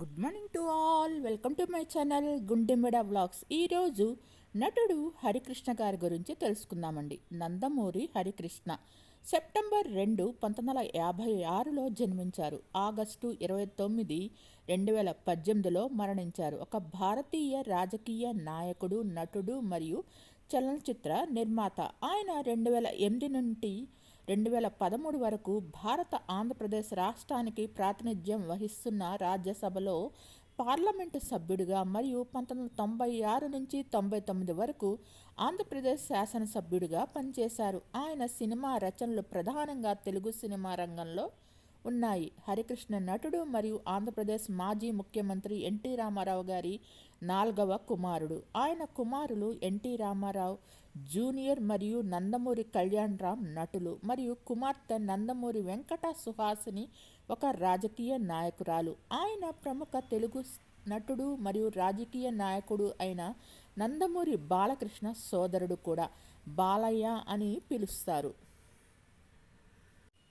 Good morning to all. Welcome to my channel Gundemida vlogs. ఈరోజు నటుడు హరికృష్ణ గారి గురించి తెలుసుకుందామండి. నందమూరి హరికృష్ణ సెప్టెంబర్ రెండు పంతొమ్మిది వందల యాభై ఆరులో జన్మించారు. ఆగస్టు ఇరవై తొమ్మిది రెండు వేల పద్దెనిమిదిలో మరణించారు. ఒక భారతీయ రాజకీయ నాయకుడు నటుడు మరియు చలనచిత్ర నిర్మాత. ఆయన రెండు వేల ఎనిమిది నుండి రెండు వేల పదమూడు వరకు భారత ఆంధ్రప్రదేశ్ రాష్ట్రానికి ప్రాతినిధ్యం వహిస్తున్న రాజ్యసభలో పార్లమెంటు సభ్యుడిగా మరియు పంతొమ్మిది వందల తొంభై ఆరు నుంచి తొంభై తొమ్మిది వరకు ఆంధ్రప్రదేశ్ శాసనసభ్యుడిగా పనిచేశారు. ఆయన సినిమా రచనలు ప్రధానంగా తెలుగు సినిమా రంగంలో ఉన్నాయి. హరికృష్ణ నటుడు మరియు ఆంధ్రప్రదేశ్ మాజీ ముఖ్యమంత్రి ఎన్టీ రామారావు గారి నాల్గవ కుమారుడు. ఆయన కుమారులు ఎన్టీ రామారావు జూనియర్ మరియు నందమూరి కళ్యాణ్ రామ్ నటులు మరియు కుమార్తె నందమూరి వెంకట సుహాసిని ఒక రాజకీయ నాయకురాలు. ఆయన ప్రముఖ తెలుగు నటుడు మరియు రాజకీయ నాయకుడు అయిన నందమూరి బాలకృష్ణ సోదరుడు కూడా బాలయ్య అని పిలుస్తారు.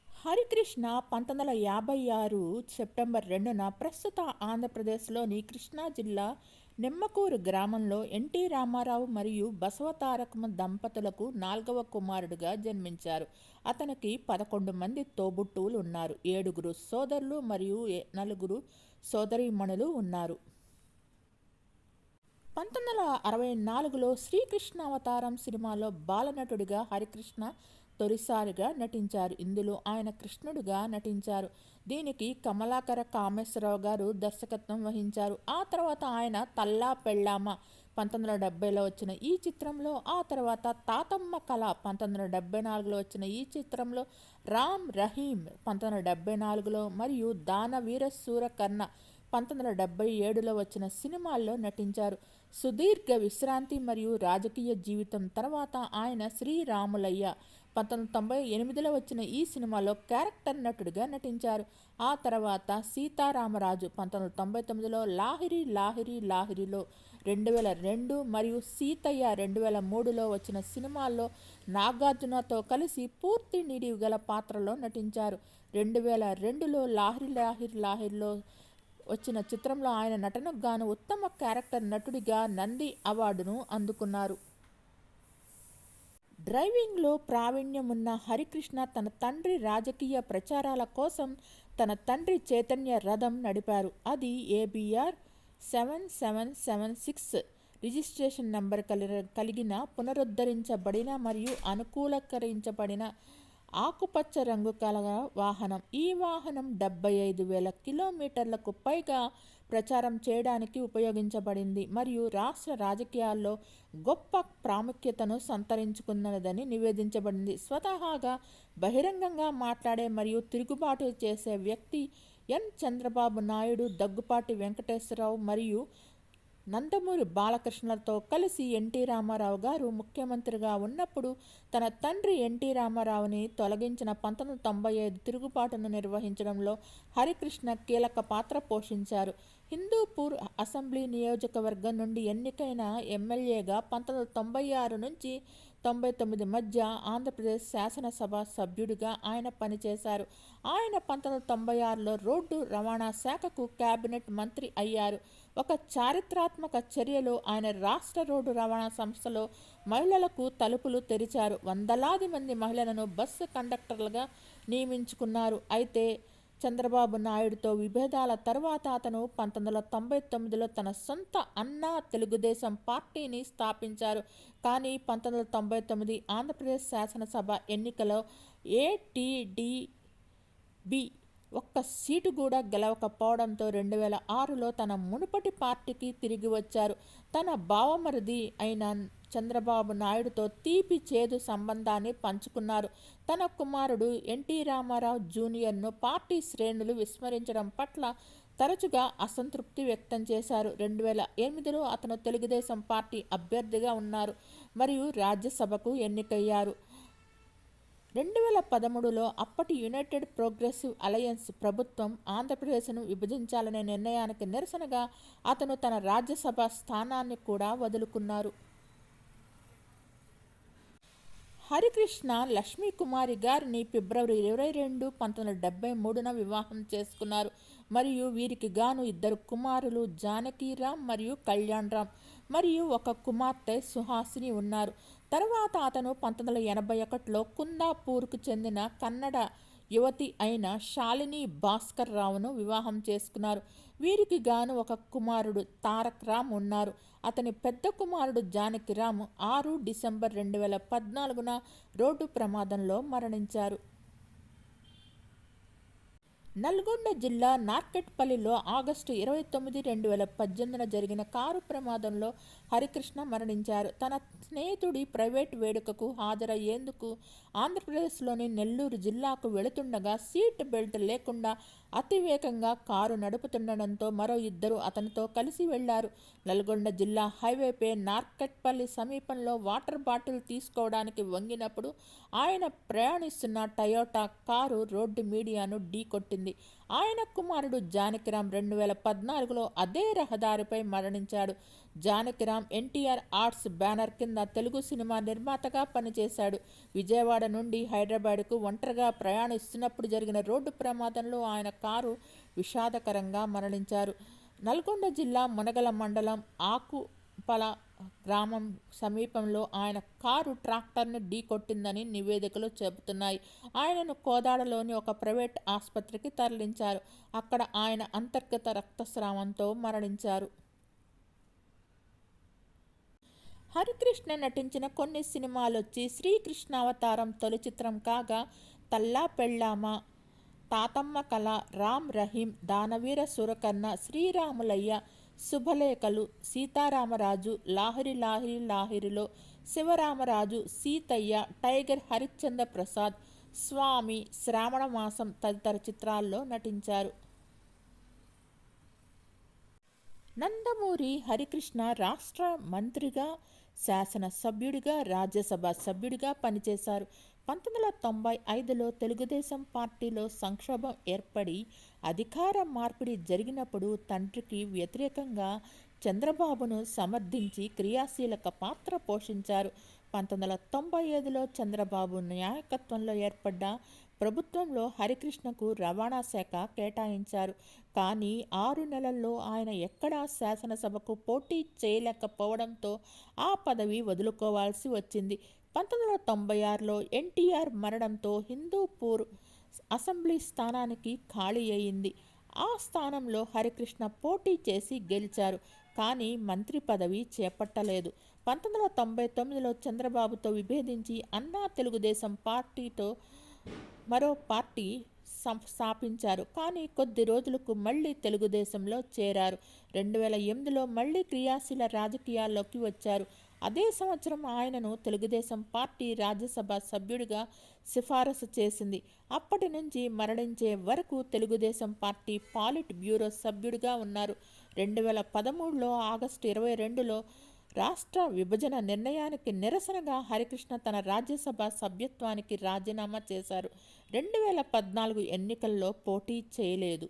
హరికృష్ణ పంతొమ్మిది వందల యాభై ఆరు సెప్టెంబర్ రెండున ప్రస్తుత ఆంధ్రప్రదేశ్లోని కృష్ణా జిల్లా నిమ్మకూరు గ్రామంలో ఎన్టీ రామారావు మరియు బసవతారకమ దంపతులకు నాలుగవ కుమారుడుగా జన్మించారు. అతనికి పదకొండు మంది తోబుట్టువులు ఉన్నారు ఏడుగురు సోదరులు మరియు నలుగురు సోదరీమణులు ఉన్నారు. పంతొమ్మిది వందల అరవై నాలుగులో శ్రీకృష్ణ అవతారం సినిమాలో బాలనటుడిగా హరికృష్ణ తొలిసారిగా నటించారు. ఇందులో ఆయన కృష్ణుడుగా నటించారు. దీనికి కమలాకర కామేశ్వరరావు గారు దర్శకత్వం వహించారు. ఆ తర్వాత ఆయన తల్లా పెళ్ళామ పంతొమ్మిది వందల డెబ్బైలో వచ్చిన ఈ చిత్రంలో ఆ తర్వాత తాతమ్మ కళ పంతొమ్మిది వందల డెబ్బై నాలుగులో వచ్చిన ఈ చిత్రంలో రామ్ రహీం పంతొమ్మిది వందల డెబ్బై నాలుగులో మరియు దానవీర కన్న పంతొమ్మిది వందల డెబ్బై ఏడులో వచ్చిన సినిమాల్లో నటించారు. సుదీర్ఘ విశ్రాంతి మరియు రాజకీయ జీవితం తర్వాత ఆయన శ్రీరాములయ్య పంతొమ్మిది తొంభై ఎనిమిదిలో వచ్చిన ఈ సినిమాలో క్యారెక్టర్ నటుడిగా నటించారు. ఆ తర్వాత సీతారామరాజు పంతొమ్మిది తొంభై తొమ్మిదిలో లాహిరి లాహిరి లాహిరిలో రెండు వేల రెండు మరియు సీతయ్య రెండు వేల మూడులో వచ్చిన సినిమాల్లో నాగార్జునతో కలిసి పూర్తి నిడివి గల పాత్రలో నటించారు. రెండు వేల రెండులో లాహిరి లాహిరి లాహిరిలో వచ్చిన చిత్రంలో ఆయన నటనకు గాను ఉత్తమ క్యారెక్టర్ నటుడిగా నంది అవార్డును అందుకున్నారు. డ్రైవింగ్లో ప్రావీణ్యం ఉన్న హరికృష్ణ తన తండ్రి రాజకీయ ప్రచారాల కోసం తన తండ్రి చైతన్య రథం నడిపారు. అది ABR seven seven seven six registration number కలిగిన పునరుద్ధరించబడిన మరియు అనుకూలకరించబడిన ఆకుపచ్చ రంగు కల వాహనం. ఈ వాహనం డెబ్బై ఐదు వేల కిలోమీటర్లకు పైగా ప్రచారం చేయడానికి ఉపయోగించబడింది. మరియు రాష్ట్ర రాజకీయాల్లో గొప్ప ప్రాముఖ్యతను సంతరించుకున్నదని నివేదించబడింది. స్వతహాగా బహిరంగంగా మాట్లాడే మరియు తిరుగుబాటు చేసే వ్యక్తి ఎన్. చంద్రబాబు నాయుడు దగ్గుపాటి వెంకటేశ్వరరావు మరియు నందమూరి బాలకృష్ణలతో కలిసి ఎన్టీ రామారావు గారు ముఖ్యమంత్రిగా ఉన్నప్పుడు తన తండ్రి ఎన్టీ రామారావుని తొలగించిన పంతొమ్మిది తొంభై ఐదు తిరుగుబాటును నిర్వహించడంలో హరికృష్ణ కీలక పాత్ర పోషించారు. హిందూపూర్ అసెంబ్లీ నియోజకవర్గం నుండి ఎన్నికైన ఎమ్మెల్యేగా పంతొమ్మిది తొంభై ఆరు నుంచి తొంభై తొమ్మిది మధ్య ఆంధ్రప్రదేశ్ శాసనసభ సభ్యుడిగా ఆయన పనిచేశారు. ఆయన పంతొమ్మిది తొంభై ఆరులో రోడ్డు రవాణా శాఖకు కేబినెట్ మంత్రి అయ్యారు. ఒక చారిత్రాత్మక చర్యలో ఆయన రాష్ట్ర రోడ్డు రవాణా సంస్థలో మహిళలకు తలుపులు తెరిచారు. వందలాది మంది మహిళలను బస్సు కండక్టర్లుగా నియమించుకున్నారు. అయితే చంద్రబాబు నాయుడుతో విభేదాల తర్వాత అతను పంతొమ్మిది వందల తొంభై తొమ్మిదిలో తన సొంత అన్నా తెలుగుదేశం పార్టీని స్థాపించారు. కానీ పంతొమ్మిది వందల తొంభై తొమ్మిది ఆంధ్రప్రదేశ్ శాసనసభ ఎన్నికలో ఏటీడీబీ ఒక్క సీటు కూడా గెలవకపోవడంతో రెండు వేల ఆరులో తన మునుపటి పార్టీకి తిరిగి వచ్చారు. తన బావమరిది అయిన చంద్రబాబు నాయుడుతో తీపి చేదు సంబంధాన్ని పంచుకున్నారు. తన కుమారుడు ఎన్టీ రామారావు జూనియర్ను పార్టీ శ్రేణులు విస్మరించడం పట్ల తరచుగా అసంతృప్తి వ్యక్తం చేశారు. రెండు వేల ఎనిమిదిలో అతను తెలుగుదేశం పార్టీ అభ్యర్థిగా ఉన్నారు. మరియు రాజ్యసభకు ఎన్నికయ్యారు. రెండు వేల పదమూడులో అప్పటి యునైటెడ్ ప్రోగ్రెసివ్ అలయన్స్ ప్రభుత్వం ఆంధ్రప్రదేశ్ను విభజించాలనే నిర్ణయానికి నిరసనగా అతను తన రాజ్యసభ స్థానాన్ని కూడా వదులుకున్నారు. హరికృష్ణ లక్ష్మీకుమారి గారిని ఫిబ్రవరి ఇరవై రెండు పంతొమ్మిది వందల డెబ్బై మూడున వివాహం చేసుకున్నారు. మరియు వీరికి గాను ఇద్దరు కుమారులు జానకీరామ్ మరియు కళ్యాణ్ రామ్. మరియు ఒక కుమార్తె సుహాసిని ఉన్నారు. తర్వాత అతను పంతొమ్మిది వందల ఎనభై ఒకటిలో కుందాపూర్కు చెందిన కన్నడ యువతి అయిన శాలిని భాస్కర్ రావును వివాహం చేసుకున్నారు. వీరికి గాను ఒక కుమారుడు తారక్ రామ్ ఉన్నారు. అతని పెద్ద కుమారుడు జానకిరామ్ ఆరు డిసెంబర్ రెండు వేల పద్నాలుగున రోడ్డు ప్రమాదంలో మరణించారు. నల్గొండ జిల్లా నార్కెట్పల్లిలో ఆగస్టు ఇరవై తొమ్మిది రెండు వేల పద్దెనిమిదిన జరిగిన కారు ప్రమాదంలో హరికృష్ణ మరణించారు. తన స్నేహితుడి ప్రైవేట్ వేడుకకు హాజరయ్యేందుకు ఆంధ్రప్రదేశ్లోని నెల్లూరు జిల్లాకు వెళుతుండగా సీట్ బెల్ట్ లేకుండా అతివేగంగా కారు నడుపుతుండడంతో మరో ఇద్దరు అతనితో కలిసి వెళ్ళారు. నల్గొండ జిల్లా హైవేపై నార్కట్పల్లి సమీపంలో వాటర్ బాటిల్ తీసుకోవడానికి వంగినప్పుడు ఆయన ప్రయాణిస్తున్న టయోటా కారు రోడ్డు మీడియాను ఢీకొట్టింది ఆయన కుమారుడు జానకిరామ్ రెండు వేల పద్నాలుగులో అదే రహదారిపై మరణించాడు. జానకిరామ్ ఎన్టీఆర్ ఆర్ట్స్ బ్యానర్ కింద తెలుగు సినిమా నిర్మాతగా పనిచేశాడు. విజయవాడ నుండి హైదరాబాద్కు ఒంటరిగా ప్రయాణిస్తున్నప్పుడు జరిగిన రోడ్డు ప్రమాదంలో ఆయన కారు విషాదకరంగా మరణించారు. నల్గొండ జిల్లా మునగల మండలం ఆకుపల గ్రామం సమీపంలో ఆయన కారు ట్రాక్టర్ను ఢీకొట్టిందని నివేదికలు చెబుతున్నాయి. ఆయనను కోదాడలోని ఒక ప్రైవేట్ ఆసుపత్రికి తరలించారు. అక్కడ ఆయన అంతర్గత రక్తస్రావంతో మరణించారు. హరికృష్ణ నటించిన కొన్ని సినిమాలొచ్చి శ్రీకృష్ణావతారం తొలి చిత్రం కాగా తల్లా పెళ్ళామ తాతమ్మ కళ రామ్ రహీం దానవీర సురకన్న శ్రీరాములయ్య శుభలేఖలు సీతారామరాజు లాహిరి లాహిరి లాహిరిలో శివరామరాజు సీతయ్య టైగర్ హరిశ్చంద్ర ప్రసాద్ స్వామి శ్రావణ మాసం తదితర చిత్రాల్లో నటించారు. నందమూరి హరికృష్ణ రాష్ట్ర మంత్రిగా శాసనసభ్యుడిగా రాజ్యసభ సభ్యుడిగా పనిచేశారు. పంతొమ్మిది వందల తొంభై ఐదులో తెలుగుదేశం పార్టీలో సంక్షోభం ఏర్పడి అధికార మార్పిడి జరిగినప్పుడు తండ్రికి వ్యతిరేకంగా చంద్రబాబును సమర్థించి క్రియాశీలక పాత్ర పోషించారు. పంతొమ్మిది వందల తొంభై ఐదులో చంద్రబాబు నాయకత్వంలో ఏర్పడ్డ ప్రభుత్వంలో హరికృష్ణకు రవాణా శాఖ కేటాయించారు. కానీ ఆరు నెలల్లో ఆయన ఎక్కడా శాసనసభకు పోటీ చేయలేకపోవడంతో ఆ పదవి వదులుకోవాల్సి వచ్చింది. పంతొమ్మిది వందల తొంభై ఆరులో ఎన్టీఆర్ మరణంతో హిందూపూర్ అసెంబ్లీ స్థానానికి ఖాళీ అయింది. ఆ స్థానంలో హరికృష్ణ పోటీ చేసి గెలిచారు. కానీ మంత్రి పదవి చేపట్టలేదు. పంతొమ్మిది వందల తొంభై తొమ్మిదిలో చంద్రబాబుతో విభేదించి అన్నా తెలుగుదేశం పార్టీతో మరో పార్టీ స్థాపించారు. కానీ కొద్ది రోజులకు మళ్ళీ తెలుగుదేశంలో చేరారు. రెండు వేల ఎనిమిదిలో మళ్ళీ క్రియాశీల రాజకీయాల్లోకి వచ్చారు. అదే సంవత్సరం ఆయనను తెలుగుదేశం పార్టీ రాజ్యసభ సభ్యుడిగా సిఫారసు చేసింది. అప్పటి నుంచి మరణించే వరకు తెలుగుదేశం పార్టీ పాలిట్ బ్యూరో సభ్యుడిగా ఉన్నారు. రెండు వేల పదమూడులో ఆగస్టు ఇరవై రెండులో రాష్ట్ర విభజన నిర్ణయానికి నిరసనగా హరికృష్ణ తన రాజ్యసభ సభ్యత్వానికి రాజీనామా చేశారు. రెండు వేల పద్నాలుగు ఎన్నికల్లో పోటీ చేయలేదు.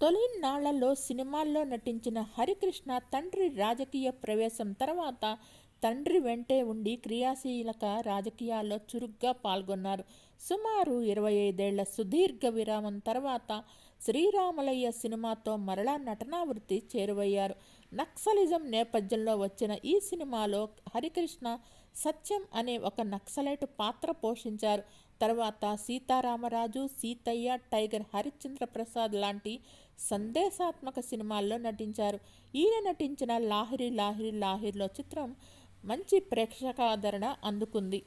తొలినాళ్ళలో సినిమాల్లో నటించిన హరికృష్ణ తండ్రి రాజకీయ ప్రవేశం తర్వాత తండ్రి వెంటే ఉండి క్రియాశీలక రాజకీయాల్లో చురుగ్గా పాల్గొన్నారు. సుమారు ఇరవై ఐదేళ్ళ సుదీర్ఘ విరామం తర్వాత శ్రీరామలయ్య సినిమాతో మరలా నటనా వృత్తి చేరువయ్యారు. నక్సలిజం నేపథ్యంలో వచ్చిన ఈ సినిమాలో హరికృష్ణ సత్యం అనే ఒక నక్సలైట్ పాత్ర పోషించారు. తర్వాత సీతారామరాజు సీతయ్య టైగర్ హరిశ్చంద్ర ప్రసాద్ లాంటి సందేశాత్మక సినిమాల్లో నటించారు. ఈయన నటించిన లాహిరి లాహిరి లాహిరిలో చిత్రం మంచి ప్రేక్షకాదరణ అందుకుంది.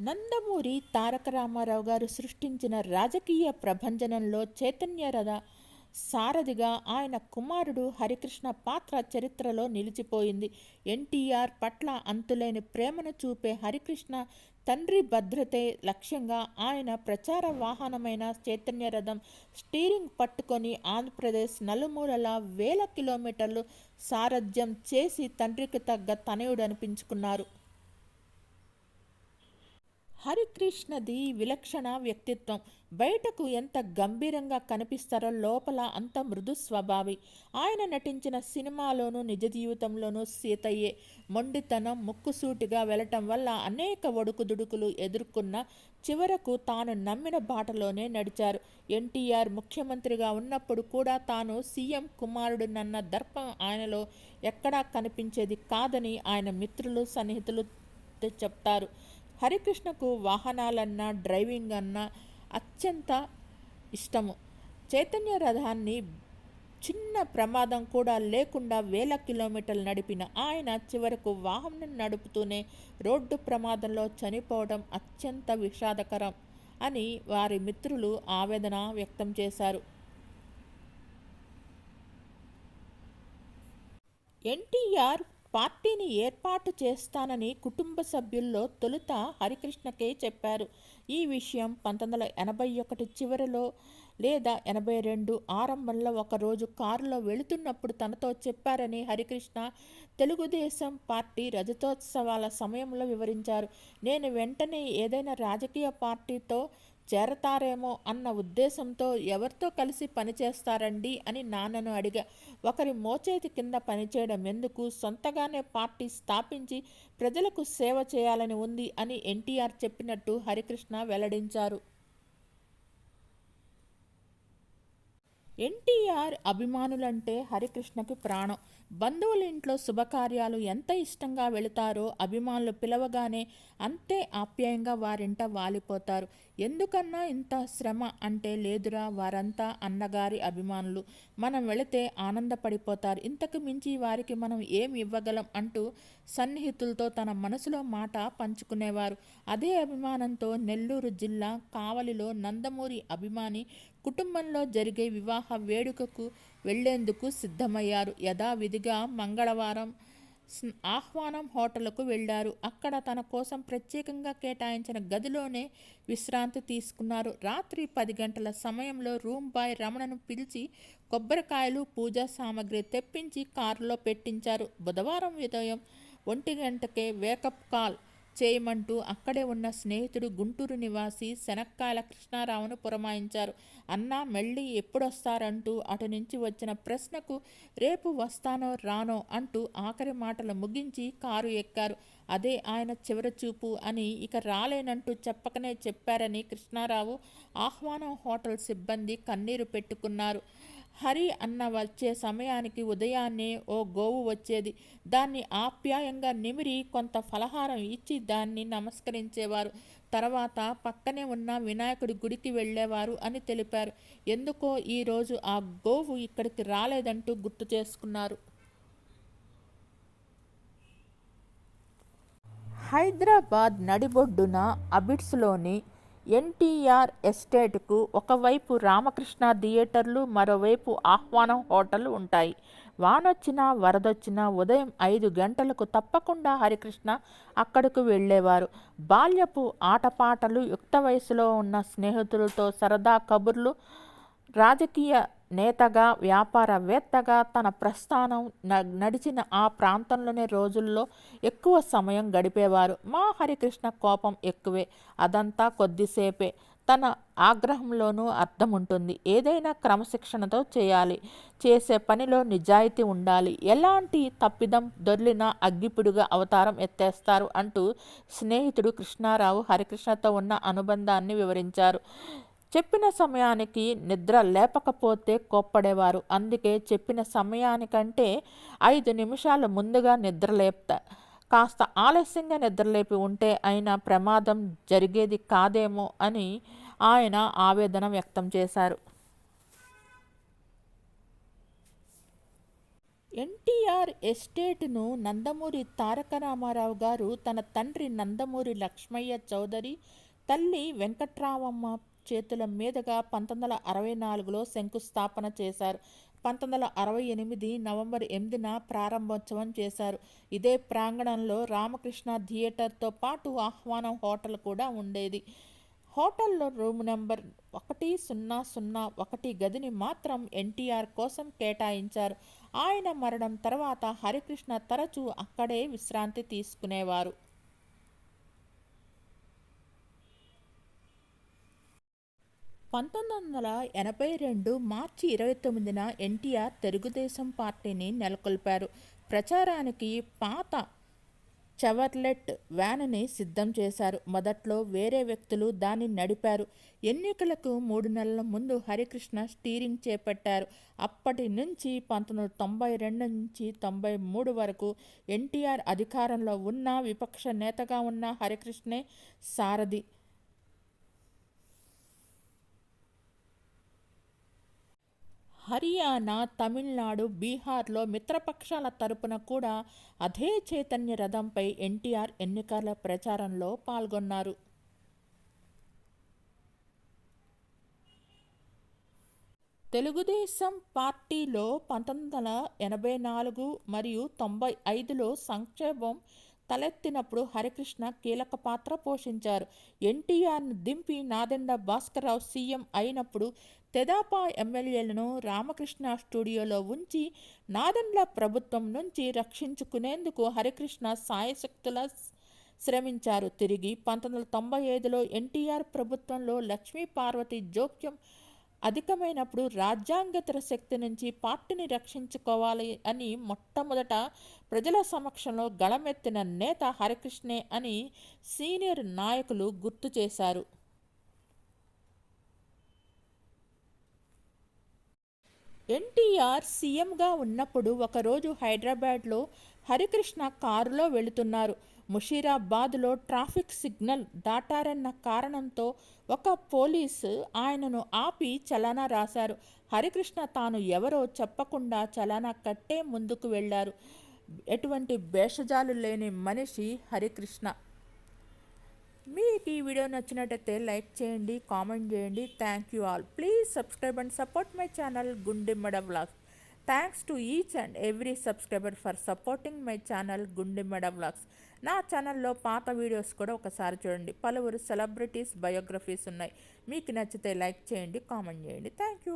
నందమూరి తారక రామారావు గారు సృష్టించిన రాజకీయ ప్రభంజనంలో చైతన్య రథ సారథిగా ఆయన కుమారుడు హరికృష్ణ పాత్ర చరిత్రలో నిలిచిపోయింది. ఎన్టీఆర్ పట్ల అంతులేని ప్రేమను చూపే హరికృష్ణ తండ్రి భద్రతే లక్ష్యంగా ఆయన ప్రచార వాహనమైన చైతన్య రథం స్టీరింగ్ పట్టుకొని ఆంధ్రప్రదేశ్ నలుమూలల వేల కిలోమీటర్లు సారథ్యం చేసి తండ్రికి తగ్గ తనయుడు అనిపించుకున్నారు హరికృష్ణది విలక్షణ వ్యక్తిత్వం. బయటకు ఎంత గంభీరంగా కనిపిస్తారో లోపల అంత మృదు స్వభావి. ఆయన నటించిన సినిమాలోనూ నిజ జీవితంలోనూ సీతయ్యే. మొండితనం ముక్కుసూటిగా వెళ్ళటం వల్ల అనేక ఒడుకుదుడుకులు ఎదుర్కొన్న చివరకు తాను నమ్మిన బాటలోనే నడిచారు. ఎన్టీఆర్ ముఖ్యమంత్రిగా ఉన్నప్పుడు కూడా తాను సీఎం కుమారుడునన్న దర్పం ఆయనలో ఎక్కడా కనిపించేది కాదని ఆయన మిత్రులు సన్నిహితులు చెప్తారు. హరికృష్ణకు వాహనాలన్నా డ్రైవింగ్ అన్నా అత్యంత ఇష్టము. చైతన్య రథాన్ని చిన్న ప్రమాదం కూడా లేకుండా వేల కిలోమీటర్లు నడిపిన ఆయన చివరకు వాహనం నడుపుతూనే రోడ్డు ప్రమాదంలో చనిపోవడం అత్యంత విషాదకరం అని వారి మిత్రులు ఆవేదన వ్యక్తం చేశారు. ఎన్టీఆర్ పార్టీని ఏర్పాటు చేస్తానని కుటుంబ సభ్యుల్లో తొలుత హరికృష్ణకే చెప్పారు. ఈ విషయం పంతొమ్మిది వందల ఎనభై ఒకటి చివరిలో లేదా ఎనభై రెండు ఆరంభంలో ఒకరోజు కారులో వెళుతున్నప్పుడు తనతో చెప్పారని హరికృష్ణ తెలుగుదేశం పార్టీ రజతోత్సవాల సమయంలో వివరించారు. నేను వెంటనే ఏదైనా రాజకీయ పార్టీతో చేరతారేమో అన్న ఉద్దేశంతో ఎవరితో కలిసి పనిచేస్తారండి అని నాన్నను అడిగా. ఒకరి మోచేతి కింద పనిచేయడం ఎందుకు? సొంతగానే పార్టీ స్థాపించి ప్రజలకు సేవ చేయాలని ఉంది అని ఎన్టీఆర్ చెప్పినట్టు హరికృష్ణ వెల్లడించారు. ఎన్టీఆర్ అభిమానులంటే హరికృష్ణకి ప్రాణం. బంధువుల ఇంట్లో శుభకార్యాలు ఎంత ఇష్టంగా వెళతారో అభిమానులు పిలవగానే అంతే ఆప్యాయంగా వారింట వాలిపోతారు. ఎందుకన్నా ఇంత శ్రమ అంటే లేదురా వారంతా అన్నగారి అభిమానులు. మనం వెళితే ఆనందపడిపోతారు. ఇంతకు మించి వారికి మనం ఏం ఇవ్వగలం అంటూ సన్నిహితులతో తన మనసులో మాట పంచుకునేవారు. అదే అభిమానంతో నెల్లూరు జిల్లా కావలిలో నందమూరి అభిమాని కుటుంబంలో జరిగే వివాహ వేడుకకు వెళ్ళేందుకు సిద్ధమయ్యారు. యథావిధిగా మంగళవారం ఆహ్వానం హోటల్కు వెళ్ళారు. అక్కడ తన కోసం ప్రత్యేకంగా కేటాయించిన గదిలోనే విశ్రాంతి తీసుకున్నారు. రాత్రి పది గంటల సమయంలో రూమ్ బాయ్ రమణను పిలిచి కొబ్బరికాయలు పూజా సామాగ్రి తెప్పించి కారులో పెట్టించారు. బుధవారం ఉదయం ఒంటి గంటకే వేకప్ కాల్ చేయమంటూ అక్కడే ఉన్న స్నేహితుడు గుంటూరు నివాసి శనక్కాయల కృష్ణారావును పురమాయించారు. అన్నా మళ్ళీ ఎప్పుడొస్తారంటూ అటు నుంచి వచ్చిన ప్రశ్నకు రేపు వస్తానో రానో అంటూ ఆఖరి మాటలు ముగించి కారు ఎక్కారు. అదే ఆయన చివరి చూపు అని ఇక రాలేనంటూ చెప్పకనే చెప్పారని కృష్ణారావు ఆహ్వానం హోటల్ సిబ్బంది కన్నీరు పెట్టుకున్నారు. హరి అన్న వచ్చే సమయానికి ఉదయాన్నే ఓ గోవు వచ్చేది. దాన్ని ఆప్యాయంగా నిమిరి కొంత ఫలహారం ఇచ్చి దాన్ని నమస్కరించేవారు. తర్వాత పక్కనే ఉన్న వినాయకుడి గుడికి వెళ్ళేవారు అని తెలిపారు. ఎందుకో ఈరోజు ఆ గోవు ఇక్కడికి రాలేదంటూ గుర్తు చేసుకున్నారు. హైదరాబాద్ నడిబొడ్డున అబిడ్స్లోని ఎన్టీఆర్ ఎస్టేట్కు ఒకవైపు రామకృష్ణ థియేటర్లు మరోవైపు ఆహ్వానం హోటల్ ఉంటాయి. వానొచ్చినా వరదొచ్చినా ఉదయం ఐదు గంటలకు తప్పకుండా హరికృష్ణ అక్కడకు వెళ్ళేవారు. బాల్యపు ఆటపాటలు యుక్త వయసులో ఉన్న స్నేహితులతో సరదా కబుర్లు రాజకీయ నేతగా వ్యాపారవేత్తగా తన ప్రస్థానం నడిచిన ఆ ప్రాంతంలోనే రోజుల్లో ఎక్కువ సమయం గడిపేవారు. మా హరికృష్ణ కోపం ఎక్కువే. అదంతా కొద్దిసేపే. తన ఆగ్రహంలోనూ అర్థం ఉంటుంది ఏదైనా క్రమశిక్షణతో చేయాలి. చేసే పనిలో నిజాయితీ ఉండాలి. ఎలాంటి తప్పిదం దొర్లినా అగ్గిపుడుగా అవతారం ఎత్తేస్తారు అంటూ స్నేహితుడు కృష్ణారావు హరికృష్ణతో ఉన్న అనుబంధాన్ని వివరించారు. చెప్పిన సమయానికి నిద్ర లేపకపోతే కోప్పడేవారు. అందుకే చెప్పిన సమయానికంటే ఐదు నిమిషాలు ముందుగా నిద్రలేపుతా కాస్త ఆలస్యంగా నిద్రలేపి ఉంటే అయినా ప్రమాదం జరిగేది కాదేమో అని ఆయన ఆవేదన వ్యక్తం చేశారు. ఎన్టీఆర్ ఎస్టేట్ను నందమూరి తారక రామారావు గారు తన తండ్రి నందమూరి లక్ష్మయ్య చౌదరి తల్లి వెంకట్రావమ్మ చేతుల మీదుగా పంతొమ్మిది వందల అరవై నాలుగులో శంకుస్థాపన చేశారు. పంతొమ్మిది వందల అరవై ఎనిమిది నవంబర్ ఎనిమిదిన ప్రారంభోత్సవం చేశారు. ఇదే ప్రాంగణంలో రామకృష్ణ థియేటర్తో పాటు ఆహ్వానం హోటల్ కూడా ఉండేది. హోటల్లో రూమ్ నెంబర్ ఒకటి సున్నా సున్నా ఒకటి గదిని మాత్రం ఎన్టీఆర్ కోసం కేటాయించారు. ఆయన మరణం తర్వాత హరికృష్ణ తరచూ అక్కడే విశ్రాంతి తీసుకునేవారు. పంతొమ్మిది వందల ఎనభై రెండు మార్చి ఇరవై తొమ్మిదిన ఎన్టీఆర్ తెలుగుదేశం పార్టీని నెలకొల్పారు. ప్రచారానికి పాత చవర్లెట్ వ్యాన్ని సిద్ధం చేశారు. మొదట్లో వేరే వ్యక్తులు దాన్ని నడిపారు. ఎన్నికలకు మూడు నెలల ముందు హరికృష్ణ స్టీరింగ్ చేపట్టారు. అప్పటి నుంచి పంతొమ్మిది వందల తొంభై రెండు నుంచి తొంభై మూడు వరకు ఎన్టీఆర్ అధికారంలో ఉన్న విపక్ష నేతగా ఉన్న హరికృష్ణే సారథి. హర్యానా తమిళనాడు బీహార్లో మిత్రపక్షాల తరపున కూడా అదే చైతన్య రథంపై ఎన్టీఆర్ ఎన్నికల ప్రచారంలో పాల్గొన్నారు. తెలుగుదేశం పార్టీలో పంతొమ్మిది వందల ఎనభై నాలుగు మరియు తొంభై ఐదులో సంక్షేమం తలెత్తినప్పుడు హరికృష్ణ కీలక పాత్ర పోషించారు. ఎన్టీఆర్ను దింపి నాదెండ భాస్కర్రావు సీఎం అయినప్పుడు తెదాపా ఎమ్మెల్యేలను రామకృష్ణ స్టూడియోలో ఉంచి నాదన్ల ప్రభుత్వం నుంచి రక్షించుకునేందుకు హరికృష్ణ సాయశక్తుల శ్రమించారు. తిరిగి పంతొమ్మిది వందల తొంభై ఐదులో ఎన్టీఆర్ ప్రభుత్వంలో లక్ష్మీ పార్వతి జోక్యం అధికమైనప్పుడు రాజ్యాంగేతర శక్తి నుంచి పార్టీని రక్షించుకోవాలి అని మొట్టమొదట ప్రజల సమక్షంలో గళమెత్తిన నేత హరికృష్ణే అని సీనియర్ నాయకులు గుర్తు చేశారు. ఎన్టీఆర్ సీఎంగా ఉన్నప్పుడు ఒకరోజు హైదరాబాద్లో హరికృష్ణ కారులో వెళుతున్నారు. ముషీరాబాద్లో ట్రాఫిక్ సిగ్నల్ దాటారన్న కారణంతో ఒక పోలీసు ఆయనను ఆపి చలానా రాశారు. హరికృష్ణ తాను ఎవరో చెప్పకుండా చలానా కట్టే ముందుకు వెళ్ళారు ఎటువంటి భేషజాలు లేని మనిషి హరికృష్ణ. మీకు ఈ వీడియో నచ్చినట్టయితే లైక్ చేయండి కామెంట్ చేయండి. Thank you all please subscribe and support my channel Gundemmada vlogs thanks to each and every subscriber for supporting my channel Gundemmada vlogs నా ఛానల్లో పాత వీడియోస్ కూడా ఒకసారి చూడండి. పలువురు సెలబ్రిటీస్ బయోగ్రఫీస్ ఉన్నాయి. మీకు నచ్చితే లైక్ చేయండి కామెంట్ చేయండి. Thank you